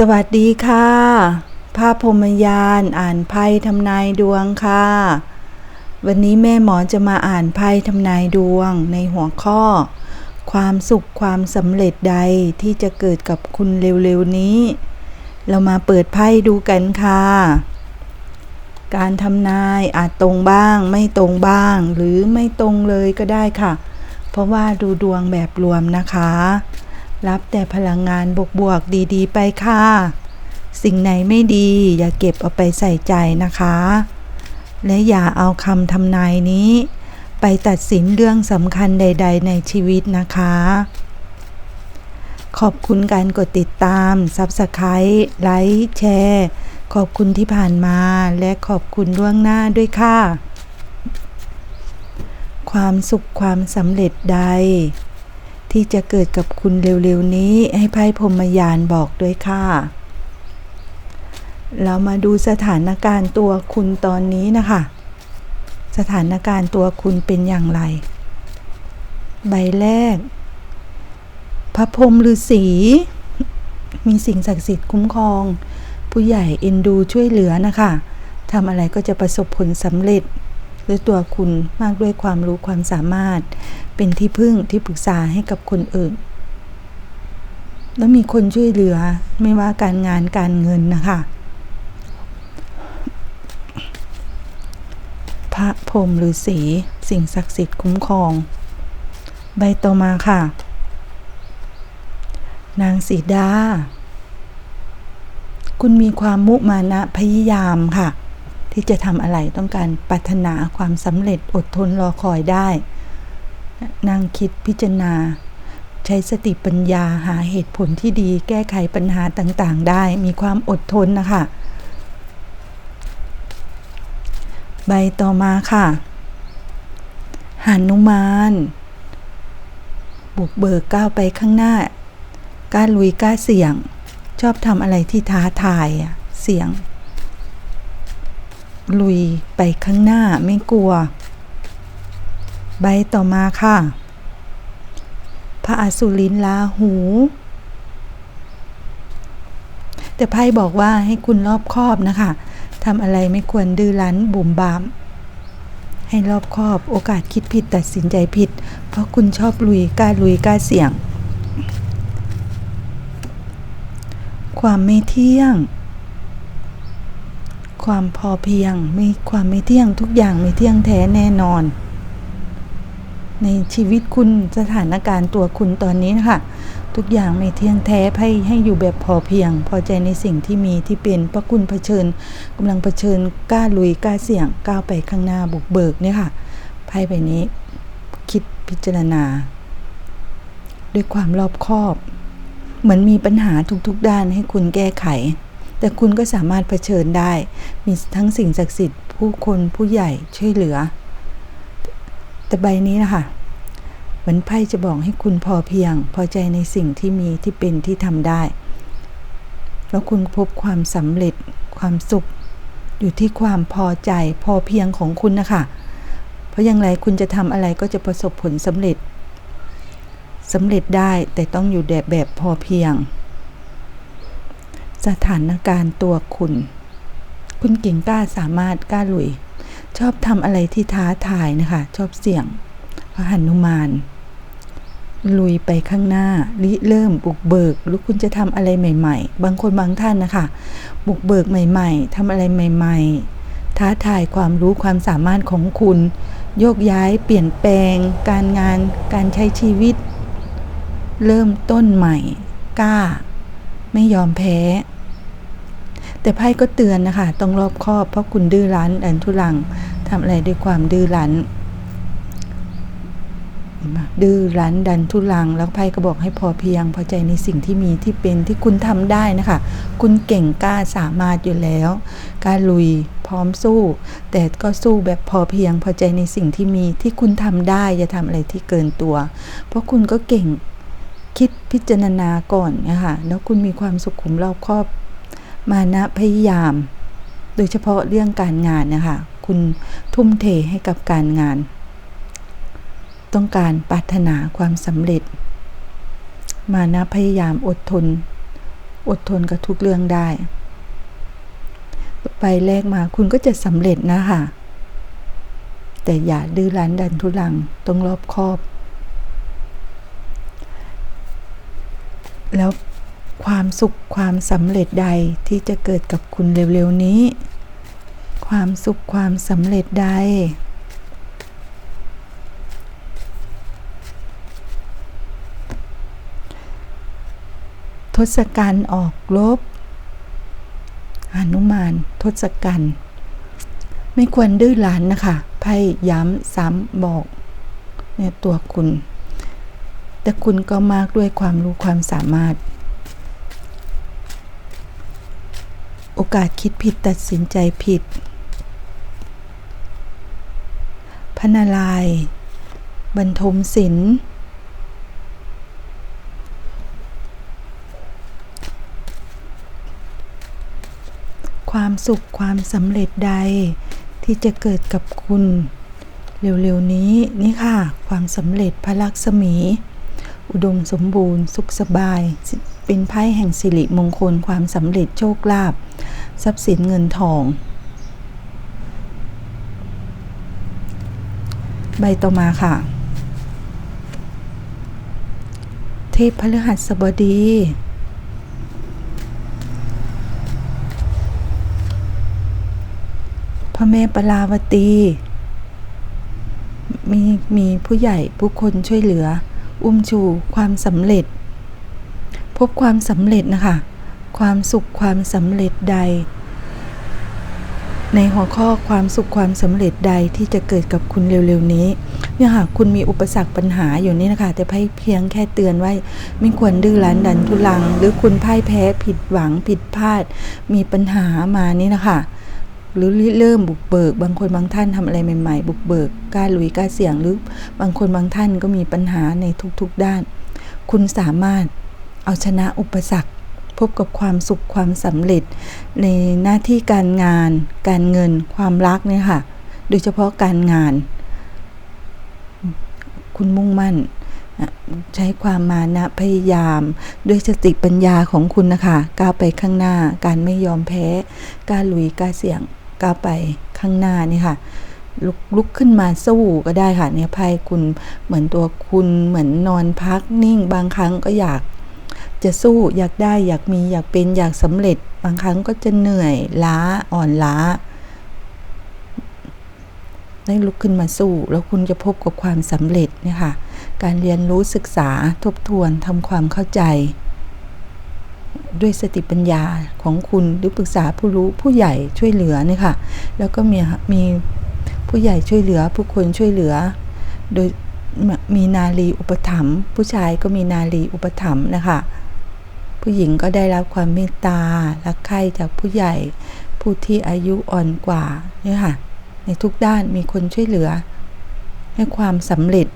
สวัสดีค่ะ ภาพพรหมยานอ่านไพ่ทำนายดวงค่ะ วันนี้แม่หมอจะมาอ่านไพ่ทำนายดวงในหัวข้อ ความสุขความสำเร็จใดที่จะเกิดกับคุณเร็วๆนี้ เรามาเปิดไพ่ดูกันค่ะ การทำนายอาจตรงบ้าง ไม่ตรงบ้าง หรือไม่ตรงเลยก็ได้ค่ะ เพราะว่าดูดวงแบบรวมนะคะ รับแต่พลังงานบวกๆดีๆ ไปค่ะ สิ่งไหนไม่ดีอย่าเก็บเอาไปใส่ใจนะคะ และอย่าเอาคำทำนายนี้ ไปตัดสินเรื่องสำคัญใด ๆ ในชีวิตนะคะ ขอบคุณการกดติดตาม Subscribe ไลค์แชร์ขอบคุณที่ผ่านมาและขอบคุณล่วงหน้าด้วยค่ะ ความสุขความสำเร็จใด ที่จะเกิดกับคุณเร็วๆนี้ให้ไพ่พรมยานบอกด้วยค่ะ เรามาดูสถานการณ์ตัวคุณตอนนี้นะคะ สถานการณ์ตัวคุณเป็นอย่างไร ใบแรก พระพรหมฤาษีมีสิ่งศักดิ์สิทธิ์คุ้มครอง ผู้ใหญ่เอ็นดูช่วยเหลือนะคะทำอะไรก็จะประสบผลสำเร็จ ด้วยตัวคุณมากด้วยความรู้ความสามารถ เป็นที่พึ่งที่ปรึกษาให้กับคนอื่น แล้วมีคนช่วยเหลือไม่ว่าการงานการเงินนะคะพระพรหมฤาษีสิ่งศักดิ์สิทธิ์คุ้มครอง ใบต่อมาค่ะ นางสีดา คุณมีความมุมานะพยายามค่ะ ที่จะทำอะไรต้องการปรารถนาความสำเร็จอดทนรอคอยได้นางคิดพิจารณา ใช้สติปัญญาหาเหตุผลที่ดี แก้ไขปัญหาต่างๆ ได้มีความอดทนนะคะ ใบต่อมาค่ะหานุมานบุกเบิกก้าวไปข้างหน้ากล้าลุยกล้าเสี่ยง ชอบทำอะไรที่ท้าทายอะเสี่ยง ลุยไปข้างหน้าไม่กลัว ใบต่อมาค่ะ พระอสุรินลาหู แต่ไพ่บอกว่าให้คุณรอบคอบนะคะทำอะไรไม่ควรดื้อรั้นบุ่มบาม ให้รอบคอบโอกาสคิดผิดตัดสินใจผิด เพราะคุณชอบลุยกล้าลุยกล้าเสี่ยง ความไม่เที่ยง ความพอเพียงม่ความไม่เที่ยงทุกอย่างไม่เที่ยงแท้แน่นอน ในชีวิตคุณสถานการณ์ตัวคุณตอนนี้นะคะทุกอย่างไม่เที่ยงแท้ให้ให้อยู่แบบพอเพียง พอใจในสิ่งที่มีที่เป็นเพราะคุณเผชิญกำลังเผชิญกล้าลุยกล้าเสี่ยงก้าวไปข้างหน้าบุกเบิกเนี่ยค่ะไพ่ใบนี้ คิดพิจารณา ด้วยความรอบคอบ เหมือนมีปัญหาทุกๆด้านให้คุณแก้ไข แต่คุณก็สามารถเผชิญได้ มีทั้งสิ่งศักดิ์สิทธิ์ผู้คนผู้ใหญ่ช่วยเหลือ แต่ใบนี้นะคะเหมือนไพ่จะบอกให้คุณพอเพียง พอใจในสิ่งที่มีที่เป็นที่ทำได้ แล้วคุณพบความสำเร็จความสุข อยู่ที่ความพอใจพอเพียงของคุณนะคะเพราะอย่างไรคุณจะทำอะไรก็จะประสบผลสำเร็จสำเร็จได้แต่ต้องอยู่แบบแบบพอเพียง สถานการณ์ตัวคุณ คุณเก่งกล้าสามารถกล้าลุย ชอบทำอะไรที่ท้าทายนะคะ ชอบเสี่ยงพระหนุมานลุยไปข้างหน้าริเริ่มบุกเบิกหรือคุณจะทำอะไรใหม่ ๆ บางคนบางท่านนะคะ บุกเบิกใหม่ ๆทำอะไรใหม่ ๆ ท้าทายความรู้ความสามารถของคุณ โยกย้ายเปลี่ยนแปลง การงาน การใช้ชีวิต เริ่มต้นใหม่ กล้า ไม่ยอมแพ้ แต่ไพ่ก็เตือนนะคะ ต้องรอบคอบ เพราะคุณดื้อรั้นดันทุลังทำอะไรด้วยความดื้อรั้นดื้อรั้นดันทุลัง แล้วไพ่ก็บอกให้พอเพียง พอใจในสิ่งที่มีที่เป็นที่คุณทำได้นะคะ คุณเก่งกล้าสามารถอยู่แล้วกล้าลุยพร้อมสู้ แต่ก็สู้แบบพอเพียง พอใจในสิ่งที่มีที่คุณทำได้อย่าทำอะไรที่เกินตัว เพราะคุณก็เก่งคิดพิจารณาก่อนนะคะแล้วคุณมีความสุขุมรอบคอบ มานะพยายาม โดยเฉพาะเรื่องการงานนะคะคุณทุ่มเทให้กับการงาน ต้องการปรารถนาความสำเร็จ มานะพยายามอดทน อดทนกับทุกเรื่องได้ไปแรกมาคุณก็จะสำเร็จนะคะแต่อย่าดื้อรั้นดันทุลังต้องรอบคอบ แล้ว ความสุขความสำเร็จใดที่จะเกิดกับคุณเร็วๆนี้ ความสุขความสำเร็จใด ทศกัณฐ์ออกรบหนุมานทศกัณฐ์ไม่ควรดื้อรั้นนะคะ ไพ่ย้ำซ้ำบอกเนี่ยตัวคุณ แต่คุณก็มากด้วยความรู้ความสามารถ อกาสคิดผิดตัดสินใจผิด พนาราย บรรทมศิลป์ความสุขความสำเร็จใดที่จะเกิดกับคุณ เร็วๆนี้นี่ค่ะ ความสำเร็จพระลักษมี อุดมสมบูรณ์ สุขสบาย เป็นไพ่แห่งสิริมงคลความสำเร็จโชคลาภ ทรัพย์สินเงินทอง ใบต่อมาค่ะ เทพพฤหัสบดี พระแม่ปราวตี มีมีผู้ใหญ่ผู้คนช่วยเหลือ อุ้มชูความสำเร็จ พบความสำเร็จนะคะ ความสุขความสำเร็จใด ในหัวข้อความสุขความสำเร็จใดที่จะเกิดกับคุณเร็วๆนี้ เนี่ยค่ะคุณมีอุปสรรคปัญหาอยู่นี่นะคะ แต่เพียงแค่เตือนไว้ ไม่ควรดื้อรั้นดันทุลัง หรือคุณพ่ายแพ้ผิดหวังผิดพลาด มีปัญหามานี่นะคะหรือเริ่มบุกเบิก บางคนบางท่านทำอะไรใหม่ๆ บุกเบิกกล้าลุยกล้าเสี่ยงหรือบางคนบางท่านก็มีปัญหาในทุกๆด้าน คุณสามารถเอาชนะอุปสรรค พบกับความสุขความสำเร็จ ในหน้าที่การงาน การเงิน ความรักเนี่ยค่ะ โดยเฉพาะการงาน คุณมุ่งมั่น ใช้ความมานะพยายาม ด้วยสติปัญญาของคุณนะคะก้าวไปข้างหน้า การไม่ยอมแพ้กล้าลุยกล้าเสี่ยงก้าวไปข้างหน้านี่ค่ะลุกลุกขึ้นมาสู้ก็ได้ค่ะเนี่ยไพ่คุณเหมือนตัวคุณเหมือนนอนพักนิ่งบางครั้งก็อยาก จะสู้อยากได้อยากมีอยากเป็นอยากสำเร็จ บางครั้งก็จะเหนื่อยล้าอ่อนล้า ได้ลุกขึ้นมาสู้ แล้วคุณจะพบกับความสำเร็จเนี่ยค่ะ การเรียนรู้ศึกษาทบทวนทำความเข้าใจ ด้วยสติปัญญาของคุณหรือปรึกษาผู้รู้ผู้ใหญ่ช่วยเหลือเนี่ยค่ะ แล้วก็มีมีผู้ใหญ่ช่วยเหลือ ผู้คนช่วยเหลือ โดยมีนาลีอุปถัมภ์ผู้ชายก็มีนาลีอุปถัมภ์นะคะ ผู้หญิงก็ได้รับความเมตตารักใคร่จากผู้ใหญ่ ผู้ที่อายุอ่อนกว่าเนี่ยค่ะ ในทุกด้านมีคนช่วยเหลือ ให้ความสำเร็จ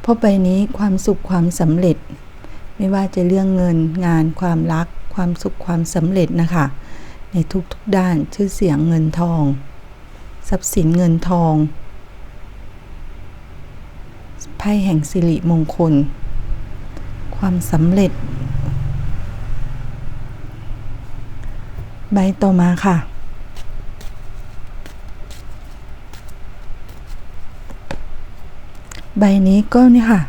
เพราะใบนี้ความสุขความสำเร็จ ไม่ว่าจะเรื่องเงินงานความรัก ความสุขความสำเร็จนะคะ ในทุกๆด้านชื่อเสียงเงินทอง ทรัพย์สินเงินทองไพ่แห่งสิริมงคล ความสำเร็จ ใบต่อมาค่ะ ใบนี้ก็นี่ค่ะ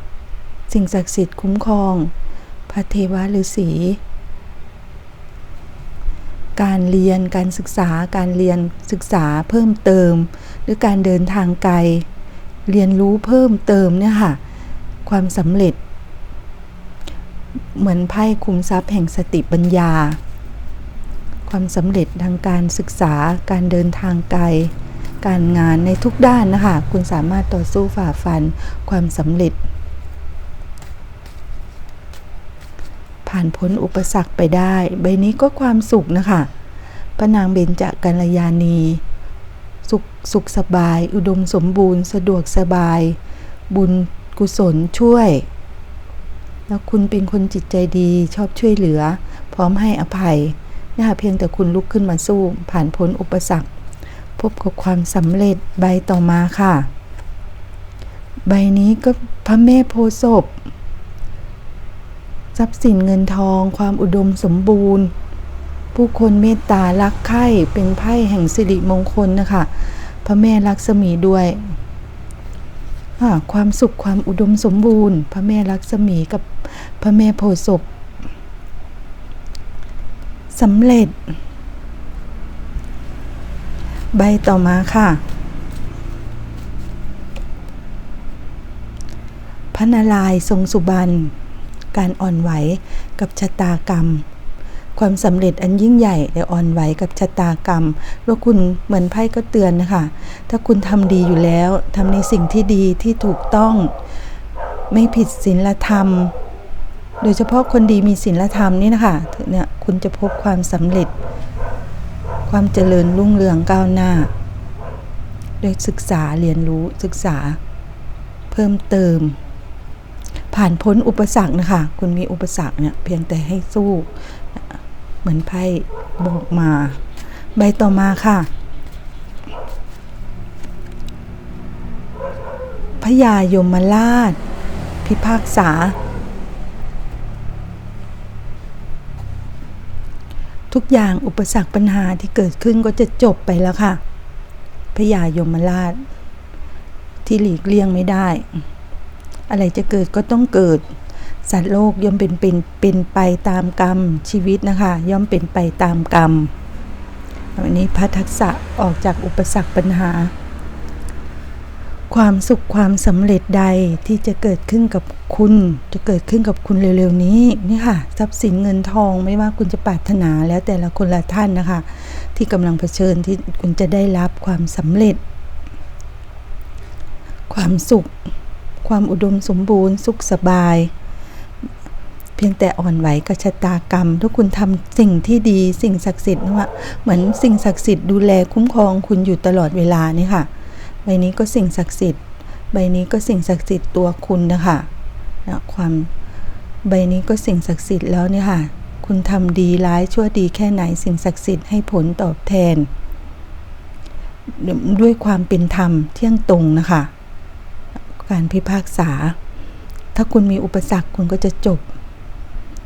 สิ่งศักดิ์สิทธิ์คุ้มครอง พระเทวฤาษีการเรียนการศึกษาการเรียนศึกษาเพิ่มเติม หรือการเดินทางไกล เรียนรู้เพิ่มเติมเนี่ยค่ะ ความสำเร็จ เหมือนไพ่คุมทรัพย์แห่งสติปัญญา ความสำเร็จทางการศึกษาการเดินทางไกล การงานในทุกด้านนะคะ คุณสามารถต่อสู้ฝ่าฟันความสำเร็จ ผ่านพ้นอุปสรรคไปได้ ใบนี้ก็ความสุขนะคะพระนางเบญจกัลยาณี สุขสุขสบาย อุดมสมบูรณ์ สะดวกสบาย บุญกุศลช่วย แล้วคุณเป็นคนจิตใจดีชอบช่วยเหลือ พร้อมให้อภัยนะคะเพียงแต่คุณลุกขึ้นมาสู้ ผ่านพ้นอุปสรรค พบกับความสำเร็จใบต่อมาค่ะ ใบนี้ก็พระแม่โพศพทรัพย์สินเงินทอง ความอุดมสมบูรณ์ ผู้คนเมตตารักใคร่เป็นไพ่แห่งสิริมงคลนะคะพระแม่ลักษมีด้วย ความสุขความอุดมสมบูรณ์ พระแม่ลักษมีกับพระแม่โพศพสำเร็จ ใบต่อมาค่ะ พระนารายณ์ทรงสุบรรณการอ่อนไหวกับชะตากรรม ความสำเร็จอันยิ่งใหญ่แต่อ่อนไหวกับชะตากรรมว่าคุณเหมือนไพ่ก็เตือนนะคะ ถ้าคุณทำดีอยู่แล้วทำในสิ่งที่ดีที่ถูกต้อง ไม่ผิดศีลธรรม โดยเฉพาะคนดีมีศีลธรรมนี่นะคะเนี่ยคุณจะพบความสำเร็จ ความเจริญรุ่งเรืองก้าวหน้าโดยศึกษาเรียนรู้ศึกษาเพิ่มเติมผ่านพ้นอุปสรรคนะคะ คุณมีอุปสรรคเนี่ยเพียงแต่ให้สู้ เหมือนไพ่บอกมา ใบต่อมาค่ะพญายมราช พิพากษา ทุกอย่างอุปสรรคปัญหาที่เกิดขึ้นก็จะจบไปแล้วค่ะพญายมราช ที่หลีกเลี่ยงไม่ได้ อะไรจะเกิดก็ต้องเกิด สัตว์โลกย่อมเป็นเป็นเป็นไปตามกรรมชีวิตนะคะ ย่อมเป็นไปตามกรรมวันนี้พระทักษะออกจากอุปสรรคปัญหา ความสุขความสำเร็จใดที่จะเกิดขึ้นกับคุณ จะเกิดขึ้นกับคุณเร็วๆนี้นี่ค่ะทรัพย์สินเงินทองไม่ว่าคุณจะปรารถนาแล้วแต่ละคนละท่านนะคะ ที่กำลังเผชิญที่คุณจะได้รับความสำเร็จ ความสุข ความอุดมสมบูรณ์ สุขสบาย พียงแต่อ่อนไหวกับชะตากรรม ถ้าคุณทำสิ่งที่ดีสิ่งศักดิ์สิทธิ์นะว่าเหมือนสิ่งศักดิ์สิทธิ์ดูแลคุ้มครองคุณอยู่ตลอดเวลานี่ค่ะ ใบนี้ก็สิ่งศักดิ์สิทธิ์ ใบนี้ก็สิ่งศักดิ์สิทธิ์ตัวคุณนะคะนะความใบนี้ก็สิ่งศักดิ์สิทธิ์แล้วเนี่ยค่ะ คุณทำดีร้ายชั่วดีแค่ไหนสิ่งศักดิ์สิทธิ์ให้ผลตอบแทน ด้วยความเป็นธรรมเที่ยงตรงนะคะ การพิพากษา ถ้าคุณมีอุปสรรคคุณก็จะจบ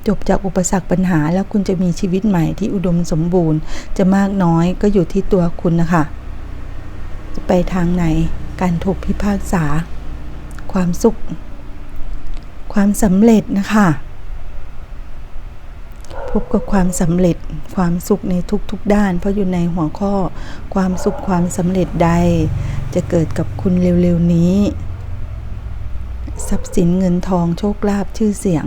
จบจากอุปสรรคปัญหา แล้วคุณจะมีชีวิตใหม่ที่อุดมสมบูรณ์ จะมากน้อยก็อยู่ที่ตัวคุณนะคะไปทางไหน การถูกพิพากษา ความสุข ความสำเร็จนะคะพบกับความสำเร็จความสุขในทุกๆด้าน เพราะอยู่ในหัวข้อความสุขความสำเร็จใด จะเกิดกับคุณเร็วๆนี้ ทรัพย์สินเงินทองโชคลาภชื่อเสียง